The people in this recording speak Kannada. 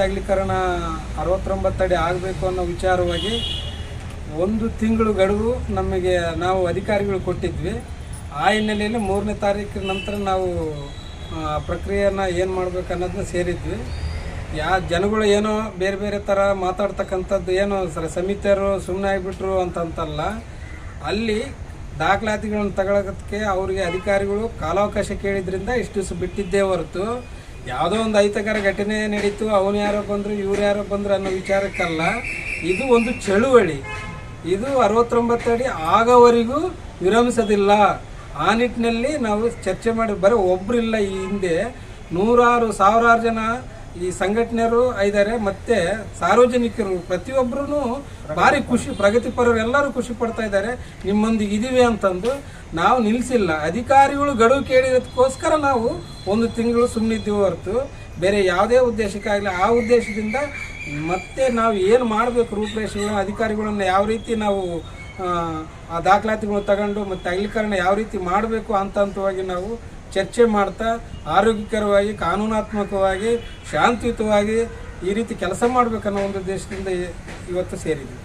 ರಸ್ತೆ ಕಾರಣ ಅರವತ್ತೊಂಬತ್ತು ಅಡಿ ಆಗಬೇಕು ಅನ್ನೋ ವಿಚಾರವಾಗಿ ಒಂದು ತಿಂಗಳು ಗಡುವು ನಮಗೆ ನಾವು ಅಧಿಕಾರಿಗಳು ಕೊಟ್ಟಿದ್ವಿ. ಆ ಹಿನ್ನೆಲೆಯಲ್ಲಿ ಮೂರನೇ ತಾರೀಕಿನ ನಂತರ ನಾವು ಪ್ರಕ್ರಿಯೆನ ಏನು ಮಾಡಬೇಕು ಅನ್ನೋದನ್ನ ಸೇರಿದ್ವಿ. ಯಾ, ಜನಗಳು ಏನೋ ಬೇರೆ ಬೇರೆ ಥರ ಮಾತಾಡ್ತಕ್ಕಂಥದ್ದು ಏನೋ ಸರ್, ಸಮಿತಿಯರು ಸುಮ್ಮನೆ ಆಗಿಬಿಟ್ರು ಅಂತಂತಲ್ಲ, ಅಲ್ಲಿ ದಾಖಲಾತಿಗಳನ್ನು ತಗೊಳಕ್ಕೆ ಅವರಿಗೆ ಅಧಿಕಾರಿಗಳು ಕಾಲಾವಕಾಶ ಕೇಳಿದ್ರಿಂದ ಇಷ್ಟು ದಿವಸ ಬಿಟ್ಟಿದ್ದೇ ಹೊರತು ಯಾವುದೋ ಒಂದು ಅಹಿತಕರ ಘಟನೆ ನಡೀತು, ಅವನು ಯಾರೋ ಬಂದರು, ಇವ್ರು ಯಾರೋ ಬಂದರು ಅನ್ನೋ ವಿಚಾರಕ್ಕಲ್ಲ. ಇದು ಒಂದು ಚಳುವಳಿ. ಇದು ಅರವತ್ತೊಂಬತ್ತು ಅಡಿ ಆಗವರೆಗೂ ವಿರಮಿಸೋದಿಲ್ಲ. ಆ ನಿಟ್ಟಿನಲ್ಲಿ ನಾವು ಚರ್ಚೆ ಮಾಡಿ, ಬರೀ ಒಬ್ಬರಿಲ್ಲ ಈ ಹಿಂದೆ ನೂರಾರು, ಸಾವಿರಾರು ಜನ ಈ ಸಂಘಟನೆಯರು ಇದ್ದಾರೆ ಮತ್ತೆ ಸಾರ್ವಜನಿಕರು ಪ್ರತಿಯೊಬ್ಬರೂ ಭಾರಿ ಖುಷಿ ಪ್ರಗತಿಪರರು ಎಲ್ಲರೂ ಖುಷಿ ಪಡ್ತಾ ಇದ್ದಾರೆ. ನಿಮ್ಮೊಂದಿಗೆ ಇದೀವಿ ಅಂತಂದು ನಾವು ನಿಲ್ಲಿಸಿಲ್ಲ ಅಧಿಕಾರಿಗಳು ಗಡುವು ಕೇಳಿರೋದಕ್ಕೋಸ್ಕರ ನಾವು ಒಂದು ತಿಂಗಳು ಸುಮ್ಮನಿದ್ದೀವಿ ಹೊರತು. ಬೇರೆ ಯಾವುದೇ ಉದ್ದೇಶಕ್ಕಾಗಲಿ ಆ ಉದ್ದೇಶದಿಂದ ಮತ್ತೆ ನಾವು ಏನು ಮಾಡಬೇಕು ರೂಪರೇಷೆಗಳನ್ನ ಅಧಿಕಾರಿಗಳನ್ನು ಯಾವ ರೀತಿ ನಾವು ಆ, ದಾಖಲಾತಿಗಳು ತಗೊಂಡು ಮತ್ತು ಅಗಲೀಕರಣ ಯಾವ ರೀತಿ ಮಾಡಬೇಕು ಹಂತ ಹಂತವಾಗಿ ನಾವು ಚರ್ಚೆ ಮಾಡ್ತಾ ಆರೋಗ್ಯಕರವಾಗಿ ಕಾನೂನಾತ್ಮಕವಾಗಿ ಶಾಂತಿಯುತವಾಗಿ ಈ ರೀತಿ ಕೆಲಸ ಮಾಡಬೇಕನ್ನೋ ಒಂದು ಉದ್ದೇಶದಿಂದ ಇವತ್ತು ಸೇರಿದ್ವಿ